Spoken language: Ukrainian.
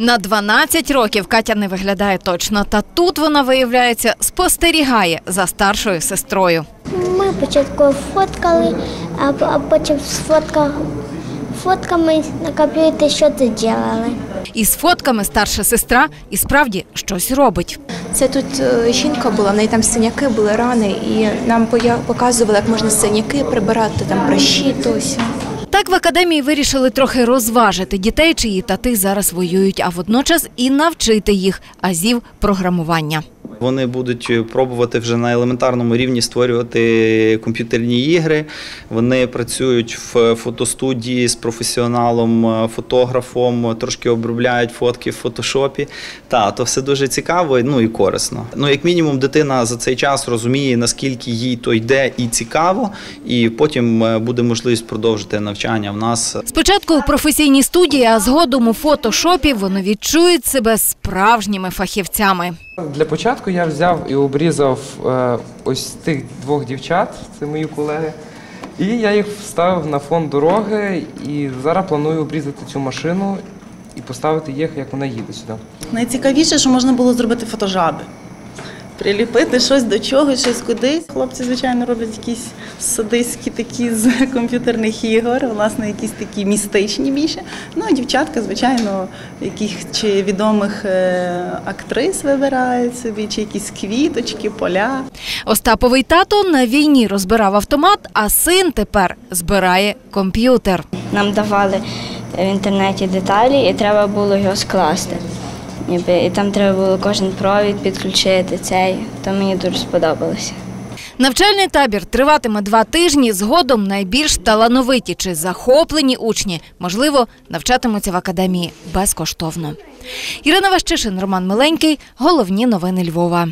На 12 років Катя не виглядає точно, та тут вона виявляється спостерігає за старшою сестрою. Ми спочатку фоткали, а, потім з фотка, фотками на комп'ютері що ти робили. Із фотками старша сестра і справді щось робить. Це тут е, жінка була, в неї там синяки були рани, і нам поя- показували, як можна синяки прибирати, там прищі, то сьо. Так в академії вирішили трохи розважити дітей, чиї тати зараз воюють, а водночас і навчити їх азів програмування. Вони будуть пробувати вже на елементарному рівні створювати комп'ютерні ігри. Вони працюють в фотостудії з професіоналом, е, фотографом, трошки обробляють фотки в фотошопі. Та то все дуже цікаво, ну і корисно. Ну, як мінімум, дитина за цей час розуміє, наскільки їй то йде і цікаво, і потім е, буде можливість продовжити навчання в нас Спочатку у професійній студії, а згодом у фотошопі вони відчують себе справжніми фахівцями. Для початку я взяв і обрізав е, ось тих двох дівчат, це мої колеги. І я їх вставив на фон дороги і зараз планую обрізати цю машину і поставити їх, як вона їде сюди. Найцікавіше, що можна було зробити фотожаби. Приліпити щось до чогось, щось кудись. Хлопці, звичайно, роблять якісь садистські такі з комп'ютерних ігор, власне, якісь такі містичні більше. Ну, а дівчатка, звичайно, яких чи відомих е, актрис вибирають собі, чи якісь квіточки, поля. Остаповий тато на війні розбирав автомат, а син тепер збирає комп'ютер. Нам давали в інтернеті деталі, і треба було його скласти. Ніби, І там треба було кожен провід підключити цей. То мені дуже сподобалося. Навчальний табір триватиме два тижні. Згодом найбільш талановиті чи захоплені учні, можливо, навчатимуться в академії безкоштовно. Ірина Ващишин, Роман Миленький. Головні новини Львова.